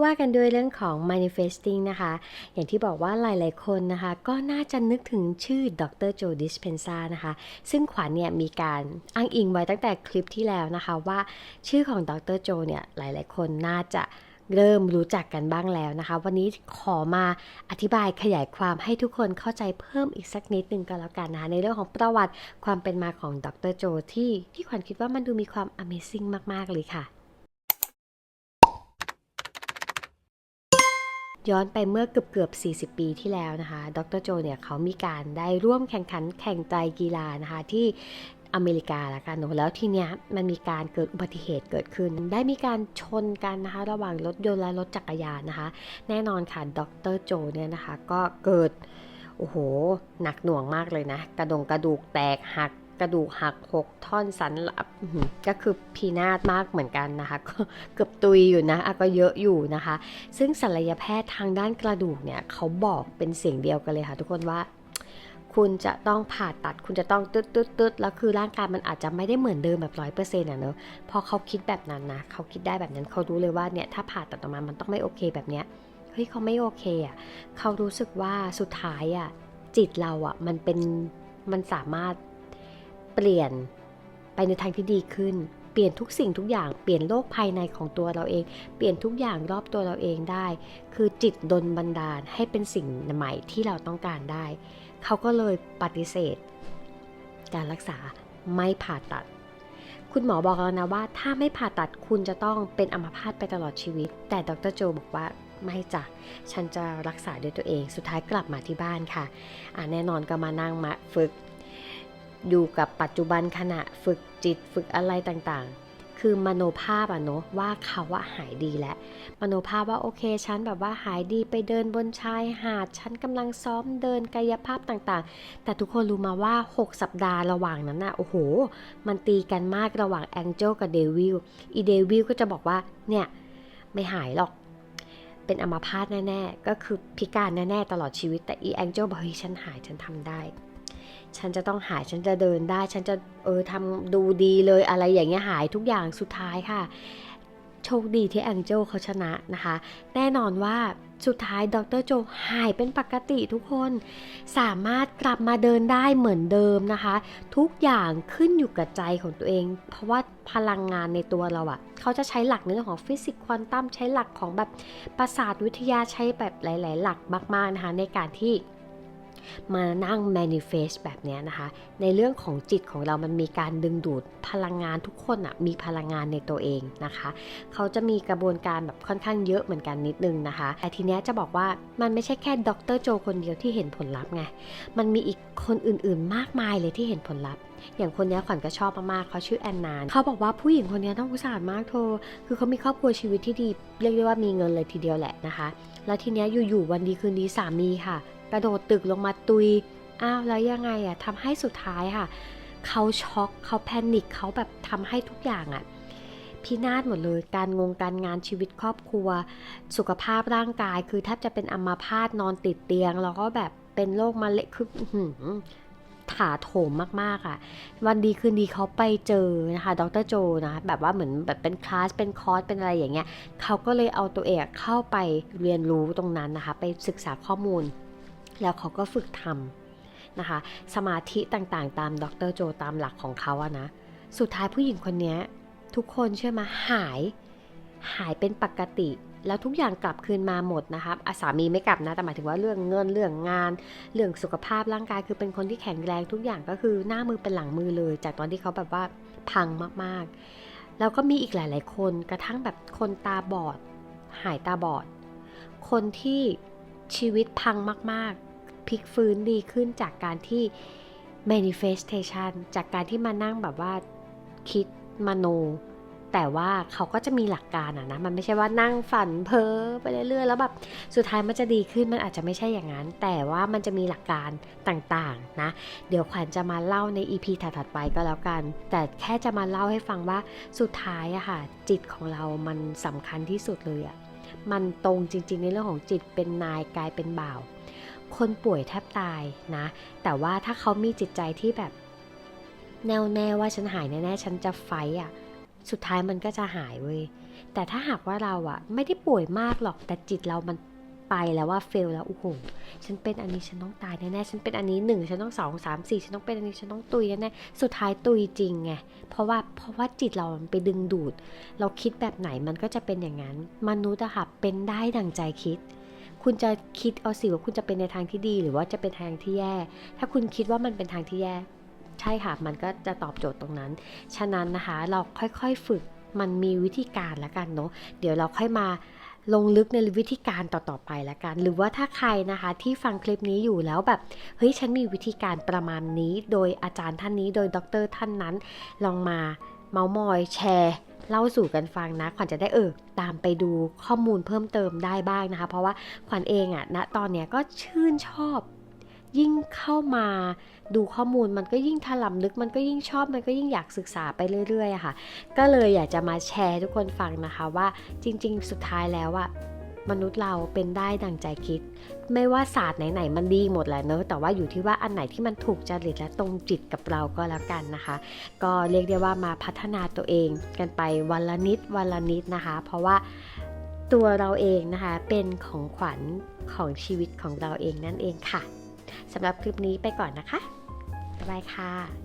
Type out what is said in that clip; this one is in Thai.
ว่ากันด้วยเรื่องของ manifesting นะคะ อย่างที่บอกว่าหลายๆคนนะคะ ก็น่าจะนึกถึงชื่อดรโจดิสเพนซานะคะ ซึ่งขวัญเนี่ยมีการอ้างอิงไว้ตั้งแต่คลิปที่แล้วนะคะ ว่าชื่อของดรโจเนี่ยหลายๆคนน่าจะเริ่มรู้จักกันบ้างแล้วนะคะ วันนี้ขอมาอธิบายขยายความให้ทุกคนเข้าใจเพิ่มอีกสักนิดนึงก็แล้วกันนะคะในเรื่องของประวัติความเป็นมาของดรโจที่ที่ขวัญคิดว่ามันดูมีความ Amazing มาก ๆ เลยค่ะ ย้อนไปเมื่อเกือบเกือบ 40 ปีที่แล้วนะคะ ดรโจเนี่ยเขามีการได้ร่วมแข่งขันแข่งใจกีฬานะคะที่อเมริกาละกันเนอะแล้วทีเนี้ยมันมีการเกิดอุบัติเหตุเกิดขึ้น ได้มีการชนกันนะคะ ระหว่างรถยนต์และรถจักรยานนะคะ แน่นอนค่ะดรโจเนี่ยนะคะก็เกิดโอ้โห หนักหน่วงมากเลยนะ กระดงกระดูกแตกหัก กระดูกหักหกท่อนสันหลับก็คือพีนาศมากเหมือนกันนะคะ ก็เกือบตุยอยู่นะอะก็เยอะอยู่นะคะ ซึ่งศัลยแพทย์ทางด้านกระดูกเนี่ยเขาบอกเป็นเสียงเดียวกันเลยค่ะ ทุกคนว่าคุณจะต้องผ่าตัดคุณจะต้องตึ๊ดตึ๊ดตึ๊ดแล้วคือร่างกายมันอาจจะไม่ได้เหมือนเดิมแบบร้อยเปอร์เซ็นต์อะเนอะพอเขาคิดแบบนั้นนะเขาคิดได้แบบนั้นเขารู้เลยว่าเนี่ยถ้าผ่าตัดออกมามันต้องไม่โอเคแบบเนี้ยเฮ้ยเขาไม่โอเคอะเขารู้สึกว่าสุดท้ายอะจิตเราอะมันเป็นมันสามารถ เปลี่ยนไปในทางที่ดีขึ้น เปลี่ยนทุกสิ่งทุกอย่าง เปลี่ยนโลกภายในของตัวเราเอง เปลี่ยนทุกอย่างรอบตัวเราเองได้ คือจิตดลบันดาลให้เป็นสิ่งใหม่ที่เราต้องการได้ เขาก็เลยปฏิเสธ การรักษาไม่ผ่าตัด คุณหมอบอกแล้วนะว่า ถ้าไม่ผ่าตัดคุณจะต้องเป็นอัมพาตไปตลอดชีวิต แต่ดรโจบอกว่าไม่จ้ะ ฉันจะรักษาด้วยตัวเอง สุดท้ายกลับมาที่บ้านค่ะ อ่าแน่นอนก็มานั่งมาฝึก อยู่กับปัจจุบันขณะฝึกจิตฝึกอะไรต่างๆ คือมโนภาพอะเนาะว่าเขาว่าหายดีแล้ว มโนภาพว่าโอเคฉันแบบว่าหายดีไปเดินบนชายหาดฉันกำลังซ้อมเดินกายภาพต่างๆ แต่ทุกคนรู้มาว่า 6 สัปดาห์ระหว่างนั้นนะโอ้โห มันตีกันมากระหว่างแองเจลกับเดวิลอีเดวิลก็จะบอกว่าเนี่ยไม่หายหรอกเป็นอัมพาตแน่ ๆ ก็คือพิการแน่ ๆ ตลอดชีวิตแต่อีแองเจลบอกเฮ้ยฉันหายฉันทำได้ ฉันจะต้องหายฉันจะเดินได้ ฉันจะเออทำดูดีเลยอะไรอย่างเงี้ยหายทุกอย่างสุดท้ายค่ะ โชคดีที่แองเจลเขาชนะนะคะ แน่นอนว่าสุดท้ายดรโจหายเป็นปกติทุกคน สามารถกลับมาเดินได้เหมือนเดิมนะคะ ทุกอย่างขึ้นอยู่กับใจของตัวเอง เพราะว่าพลังงานในตัวเราอะเขาจะใช้หลักในเรื่องของฟิสิกส์ควอนตัมใช้หลักของแบบประสาทวิทยาใช้แบบหลาย ๆ หลักมาก ๆ นะคะ ในการที่ มานั่ง manifest แบบนี้นะคะ ในเรื่องของจิตของเรามันมีการดึงดูดพลังงานทุกคนอะมีพลังงานในตัวเองนะคะ เขาจะมีกระบวนการแบบค่อนข้างเยอะเหมือนกันนิดนึงนะคะ แต่ทีเนี้ยจะบอกว่ามันไม่ใช่แค่ดรโจคนเดียวที่เห็นผลลัพธ์ไง มันมีอีกคนอื่นๆ มากมายเลยที่เห็นผลลัพธ์อย่างคนนี้ขวัญก็ชอบมากๆเขาชื่อแอนนานเขาบอกว่าผู้หญิงคนนี้ต้องอุตส่าห์มากโทคือเขามีครอบครัวชีวิตที่ดี เรียกได้ว่ามีเงินเลยทีเดียวแหละนะคะ แล้วทีนี้อยู่ๆวันดีคืนดีสามีค่ะ กระโดดตึกลงมาตุย อ้าวแล้วยังไงอะทำให้สุดท้ายค่ะ เขาช็อกเขาแพนิคเขาแบบทำให้ทุกอย่างอะพินาศหมดเลย การงงการงานชีวิตครอบครัว สุขภาพร่างกาย คือแทบจะเป็นอัมาพาตนอนติดเตียง แล้วก็แบบเป็นโรคมะเร็งคือหืถาโถมมากๆอะ วันดีคืนดีเขาไปเจอนะคะดรโจนะแบบว่าเหมือนแบบเป็นคลาสเป็นคอร์สเป็นอะไรอย่างเงี้ยเขาก็เลยเอาตัวเองเข้าไปเรียนรู้ตรงนั้นนะคะ ไปศึกษาข้อมูล แล้วเขาก็ฝึกทำนะคะ สมาธิต่างๆ ตามดรโจตามหลักของเขาอะนะ สุดท้ายผู้หญิงคนนี้ทุกคนเชื่อมาหาย หายเป็นปกติ แล้วทุกอย่างกลับคืนมาหมดนะคะอะสามีไม่กลับนะ แต่หมายถึงว่าเรื่องเงินเรื่องงาน เรื่องสุขภาพร่างกายคือเป็นคนที่แข็งแรงทุกอย่างก็คือหน้ามือเป็นหลังมือเลย จากตอนที่เขาแบบว่าพังมากๆ แล้วก็มีอีกหลายๆ คนกระทั่งแบบคนตาบอด หายตาบอด คนที่ชีวิตพังมากๆ พลิกฟื้นดีขึ้นจากการที่ manifestation จากการที่มานั่งแบบว่าคิดมโน แต่ว่าเขาก็จะมีหลักการอะนะ มันไม่ใช่ว่านั่งฝันเพ้อไปเรื่อยๆ แล้วแบบสุดท้ายมันจะดีขึ้นมันอาจจะไม่ใช่อย่างนั้น แต่ว่ามันจะมีหลักการต่างๆนะ เดี๋ยวขวัญจะมาเล่าใน EP ถัดๆไปก็แล้วกัน แต่แค่จะมาเล่าให้ฟังว่าสุดท้ายอะค่ะ จิตของเรามันสำคัญที่สุดเลยอะมันตรงจริงๆในเรื่องของจิตเป็นนายกลายเป็นบ่าว คนป่วยแทบตายนะ แต่ว่าถ้าเขามีจิตใจที่แบบแน่วแน่ว่าฉันหายแน่ๆฉันจะไฟต์อะ สุดท้ายมันก็จะหายเว้ย แต่ถ้าหากว่าเราอะไม่ได้ป่วยมากหรอก แต่จิตเรามันไปแล้วว่าเฟลแล้วโอ้โหฉันเป็นอันนี้ฉันต้องตายแน่ๆฉันเป็นอันนี้หนึ่งฉันต้องสองสามสี่ฉันต้องเป็นอันนี้ฉันต้องตุยแน่ๆสุดท้ายตุยจริงไงเพราะว่าเพราะว่าจิตเรามันไปดึงดูด เราคิดแบบไหนมันก็จะเป็นอย่างนั้น มนุษย์อะค่ะเป็นได้ดังใจคิด คุณจะคิดเอาสิว่าคุณจะเป็นในทางที่ดีหรือว่าจะเป็นทางที่แย่ ถ้าคุณคิดว่ามันเป็นทางที่แย่ ใช่ค่ะ มันก็จะตอบโจทย์ตรงนั้น ฉะนั้นนะคะ เราค่อยๆฝึก มันมีวิธีการล้วกันเนาะ เดี๋ยวเราค่อยมาลงลึกในวิธีการต่อๆไปล้วกัน หรือว่าถ้าใครนะคะที่ฟังคลิปนี้อยู่แล้วแบบ เฮ้ย ฉันมีวิธีการประมาณนี้ โดยอาจารย์ท่านนี้ โดยด็อกเตอร์ท่านนั้น ลองมาเมาส์มอยแชร์ เล่าสู่กันฟังนะ ขวัญจะได้เออตามไปดูข้อมูลเพิ่มเติมได้บ้างนะคะ เพราะว่าขวัญเองอะณตอนเนี้ยก็ชื่นชอบยิ่งเข้ามาดูข้อมูลมันก็ยิ่งถล่ำลึกมันก็ยิ่งชอบมันก็ยิ่งอยากศึกษาไปเรื่อยๆค่ะ ก็เลยอยากจะมาแชร์ทุกคนฟังนะคะว่าจริง ๆ สุดท้ายแล้วอะ มนุษย์เราเป็นได้ดังใจคิด ไม่ว่าศาสตร์ไหนๆมันดีหมดแหละเนอะแต่ว่าอยู่ที่ว่าอันไหนที่มันถูกจริตและตรงจิตกับเราก็แล้วกันนะคะ ก็เรียกได้ว่ามาพัฒนาตัวเองกันไปวันละนิดวันละนิดนะคะ เพราะว่าตัวเราเองนะคะเป็นของขวัญของชีวิตของเราเองนั่นเองค่ะสำหรับคลิปนี้ไปก่อนนะคะบ๊ายบายค่ะ